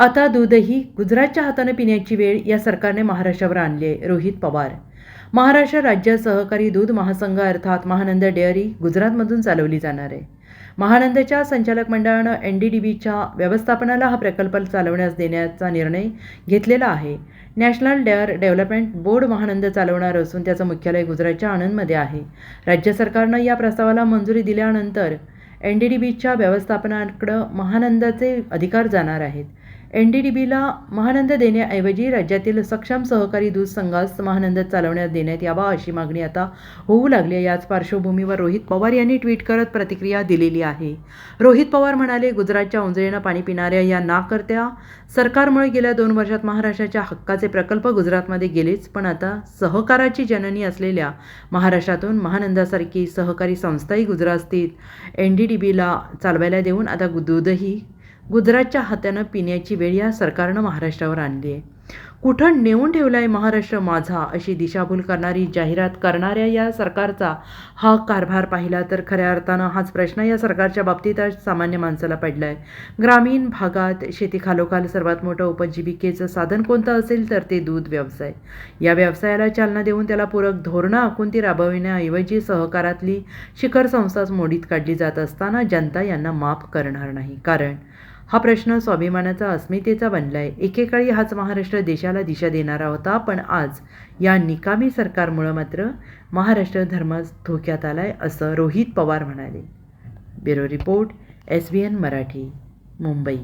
आता दूधही गुजरातच्या हाताने पिण्याची वेळ या सरकारने महाराष्ट्रावर आणली आहे. रोहित पवार. महाराष्ट्र राज्य सहकारी दूध महासंघ अर्थात महानंद डेअरी गुजरातमधून चालवली जाणार आहे. महानंदच्या संचालक मंडळानं एन डी डी बीच्या व्यवस्थापनाला हा प्रकल्प चालवण्यास देण्याचा निर्णय घेतलेला आहे. National dairy development board Mahanand चालवणार असून त्याचं मुख्यालय गुजरातच्या आनंदमध्ये आहे. राज्य सरकारनं या प्रस्तावाला मंजुरी दिल्यानंतर एन डी डी बीच्या व्यवस्थापनाकडं महानंदाचे अधिकार जाणार आहेत. एन डी डी बीला महानंद देण्याऐवजी राज्यातील सक्षम सहकारी दूध संघास महानंद चालवण्यात देण्यात यावा अशी मागणी आता होऊ लागली आहे. याच पार्श्वभूमीवर रोहित पवार यांनी ट्विट करत प्रतिक्रिया दिलेली आहे. रोहित पवार म्हणाले गुजरातच्या उंजळीनं पाणी पिणाऱ्या या नाकर्त्या सरकारमुळे गेल्या दोन वर्षात महाराष्ट्राच्या हक्काचे प्रकल्प गुजरातमध्ये गेलेच पण आता सहकाराची जननी असलेल्या महाराष्ट्रातून महानंदासारखी सहकारी संस्थाही गुजरात स्थित एन डी डी बीला चालवायला देऊन आता दूधही गुजरातच्या हातानं पिण्याची वेळ या सरकारनं महाराष्ट्रावर आणली आहे. कुठं नेऊन ठेवला आहे महाराष्ट्र माझा अशी दिशाभूल करणारी जाहिरात करणाऱ्या या सरकारचा हा कारभार पाहिला तर खऱ्या अर्थानं हाच प्रश्न या सरकारच्या बाबतीत आज सामान्य माणसाला पडला आहे ग्रामीण भागात शेतीखालोखाल सर्वात मोठं उपजीविकेचं साधन कोणतं असेल तर ते दूध व्यवसाय. या व्यवसायाला चालना देऊन त्याला पूरक धोरणं आखून ती राबविण्याऐवजी सहकारातली शिखर संस्थाच मोडीत काढली जात असताना जनता यांना माफ करणार नाही. कारण हा प्रश्न स्वाभिमानाचा अस्मितेचा बनला आहे एकेकाळी हाच महाराष्ट्र देशाला दिशा देणारा होता पण आज या निकामी सरकारमुळं मात्र महाराष्ट्र धर्म धोक्यात आलाय असं रोहित पवार म्हणाले. Bureau report S B N Marathi Mumbai.